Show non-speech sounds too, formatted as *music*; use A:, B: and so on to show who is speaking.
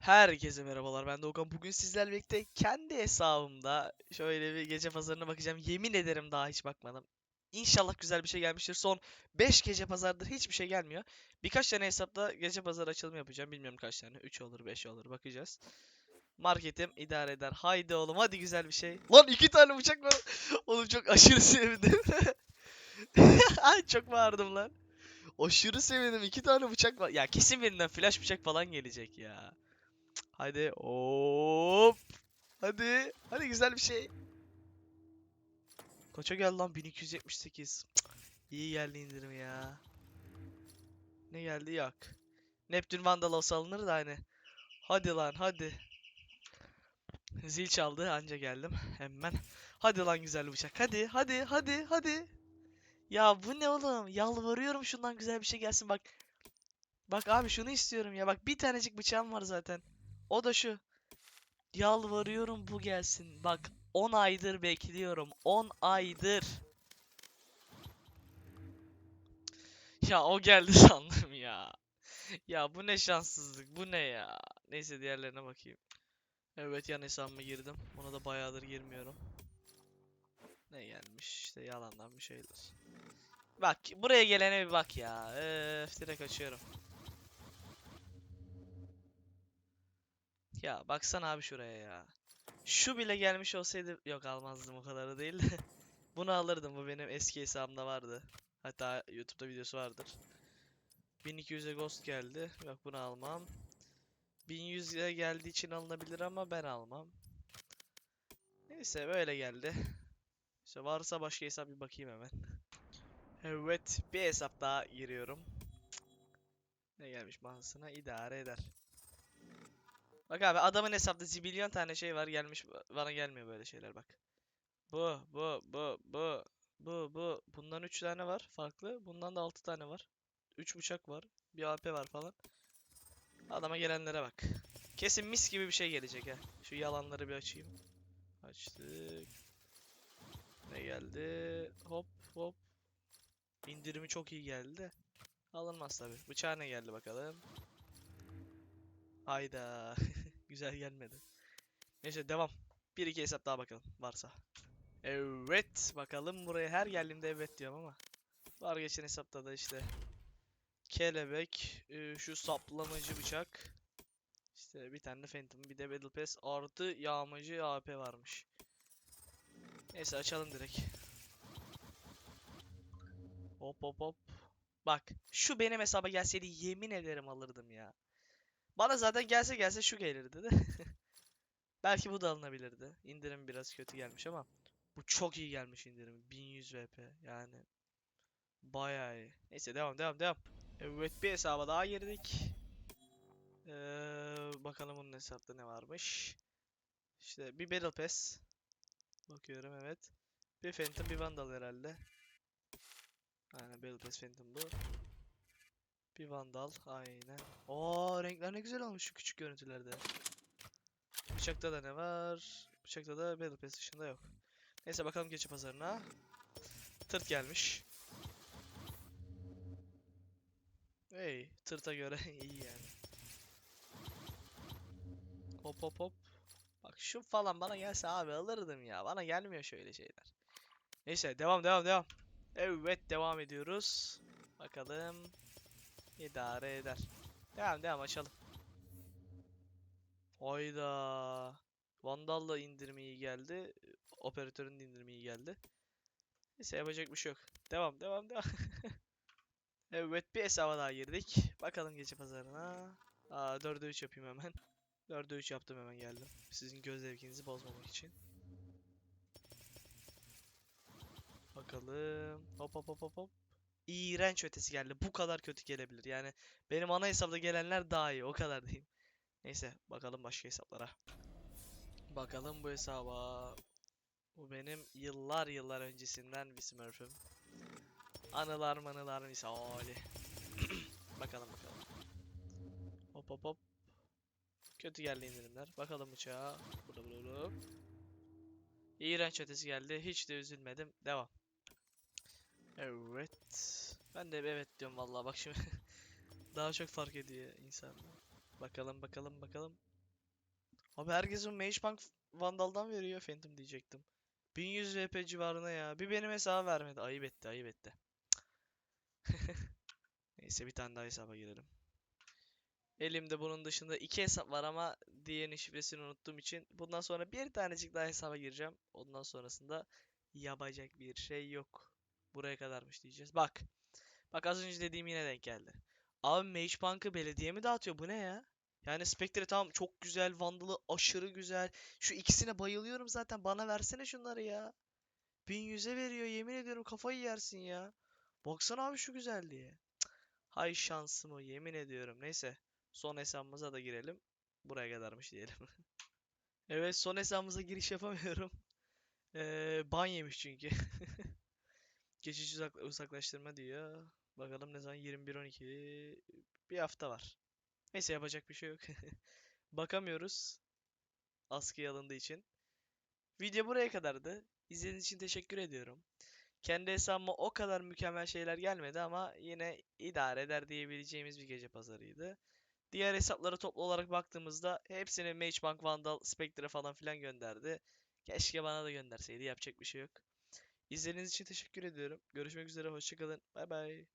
A: Herkese merhabalar ben Doğukan. Bugün sizlerle birlikte kendi hesabımda şöyle bir gece pazarına bakacağım. Yemin ederim daha hiç bakmadım. İnşallah güzel bir şey gelmiştir. Son 5 gece pazardır hiçbir şey gelmiyor. Birkaç tane hesapta gece pazarı açılımı yapacağım. Bilmiyorum kaç tane. 3 olur 5 olur bakacağız. Marketim idare eder. Haydi oğlum hadi güzel bir şey. Lan iki tane bıçak var. *laughs* Oğlum çok aşırı sevindim. *laughs* Ay çok bağırdım lan. Aşırı sevindim. iki tane bıçak var. Ya kesin birinden flash bıçak falan gelecek ya. Hadi hop. Hadi. Hadi güzel bir şey. Kaça geldi lan 1278. Cık, İyi geldi indirim ya. Ne geldi yok. Neptün Vandalos alınır da hani. Hadi lan hadi. Zil çaldı anca geldim hemen. Hadi lan güzel bıçak. Hadi hadi hadi hadi. Ya bu ne oğlum? Yalvarıyorum şundan güzel bir şey gelsin bak. Bak abi şunu istiyorum ya. Bak bir tanecik bıçağım var zaten. O da şu. Yalvarıyorum bu gelsin. Bak 10 aydır bekliyorum. 10 aydır. Ya o geldi *laughs* sandım ya. Ya bu ne şanssızlık. Bu ne ya. Neyse diğerlerine bakayım. Evet yan hesabıma girdim. Buna da bayağıdır girmiyorum. Ne gelmiş? İşte yalandan bir şeyler. Bak buraya gelene bir bak ya. Öf direkt açıyorum. Ya baksana abi şuraya ya. Şu bile gelmiş olsaydı yok almazdım o kadarı değil de. *laughs* Bunu alırdım bu benim eski hesabımda vardı. Hatta YouTube'da videosu vardır. 1200'e Ghost geldi. Yok bunu almam. 1100'e geldiği için alınabilir ama ben almam. Neyse böyle geldi. İşte varsa başka hesap bir bakayım hemen. *laughs* Evet bir hesap daha giriyorum. Ne gelmiş masasına idare eder. Bak abi adamın hesapta zibilyon tane şey var gelmiş bana gelmiyor böyle şeyler bak. Bu bu bu bu bu bu bundan 3 tane var farklı bundan da 6 tane var. 3 bıçak var bir AP var falan. Adama gelenlere bak. Kesin mis gibi bir şey gelecek ha. Şu yalanları bir açayım. Açtık. Ne geldi? Hop hop. İndirimi çok iyi geldi. Alınmaz tabi. Bıçağa ne geldi bakalım. Hayda. *laughs* Güzel gelmedi. Neyse devam. Bir iki hesap daha bakalım varsa. Evet bakalım buraya her geldiğimde evet diyorum ama. Var geçen hesapta da işte. Kelebek, e, şu saplamacı bıçak. İşte bir tane Phantom, bir de Battle Pass artı yağmacı AP varmış. Neyse açalım direkt. Hop hop hop. Bak şu benim hesaba gelseydi yemin ederim alırdım ya. Bana zaten gelse gelse şu gelirdi de. *laughs* Belki bu da alınabilirdi. İndirim biraz kötü gelmiş ama bu çok iyi gelmiş indirim. 1100 VP yani. Bayağı iyi. Neyse devam devam devam. Evet bir hesaba daha girdik. Ee, bakalım bunun hesapta ne varmış. İşte bir Battle Pass. Bakıyorum evet. Bir Phantom bir Vandal herhalde. Aynen Battle Pass Phantom bu. Bir Vandal aynen. Oo renkler ne güzel olmuş şu küçük görüntülerde. Bıçakta da ne var? Bıçakta da Battle Pass dışında yok. Neyse bakalım geçi pazarına. Tırt gelmiş. Hey, tırta göre *laughs* iyi yani. Hop hop hop. Bak şu falan bana gelse abi alırdım ya. Bana gelmiyor şöyle şeyler. Neyse devam devam devam. Evet devam ediyoruz. Bakalım. İdare eder. Devam devam açalım. Hayda. Vandal'la indirimi iyi geldi. Operatörün de indirimi iyi geldi. Neyse yapacak bir şey yok. Devam devam devam. *laughs* evet bir hesaba daha girdik. Bakalım gece pazarına. Aa 4'e 3 yapayım hemen. *laughs* 4'e 3 yaptım hemen geldim. Sizin göz zevkinizi bozmamak için. Bakalım. Hop hop hop hop hop. İğrenç ötesi geldi. Bu kadar kötü gelebilir. Yani benim ana hesapta gelenler daha iyi. O kadar diyeyim. Neyse bakalım başka hesaplara. Bakalım bu hesaba. Bu benim yıllar yıllar öncesinden bir smurf'üm. Anılar manılar misali. *clears throat* bakalım bakalım. Hop hop hop. Kötü geldi indirimler. Bakalım bıçağa. Burada burada. İğrenç ötesi geldi. Hiç de üzülmedim. Devam. Evet. Ben de evet diyorum vallahi bak şimdi. *laughs* Daha çok fark ediyor insan. Bakalım bakalım bakalım. Abi herkesin Mage Bank Vandal'dan veriyor Phantom diyecektim. 1100 VP civarına ya. Bir benim hesaba vermedi. Ayıp etti ayıp etti. *laughs* Neyse bir tane daha hesaba girelim. Elimde bunun dışında iki hesap var ama diğerinin şifresini unuttuğum için bundan sonra bir tanecik daha hesaba gireceğim. Ondan sonrasında yapacak bir şey yok. Buraya kadarmış diyeceğiz. Bak. Bak az önce dediğim yine denk geldi. Abi Mage Bank'ı belediye mi dağıtıyor? Bu ne ya? Yani Spectre tamam çok güzel, Vandal'ı aşırı güzel. Şu ikisine bayılıyorum zaten. Bana versene şunları ya. 1100'e veriyor yemin ediyorum kafayı yersin ya. Baksana abi şu güzelliğe. Cık, Hay şansımı yemin ediyorum. Neyse. Son hesabımıza da girelim. Buraya kadarmış diyelim. *laughs* Evet son hesabımıza giriş yapamıyorum. Ee, ban yemiş çünkü. *laughs* Geçici uzak- uzaklaştırma diyor. Bakalım ne zaman 21-12 bir hafta var. Neyse yapacak bir şey yok. *laughs* Bakamıyoruz. Askıya alındığı için. Video buraya kadardı. İzlediğiniz için teşekkür ediyorum. Kendi hesabıma o kadar mükemmel şeyler gelmedi ama yine idare eder diyebileceğimiz bir gece pazarıydı. Diğer hesaplara toplu olarak baktığımızda hepsini Magebank, Vandal, Spectre falan filan gönderdi. Keşke bana da gönderseydi. Yapacak bir şey yok. İzlediğiniz için teşekkür ediyorum. Görüşmek üzere. Hoşçakalın. Bay bay.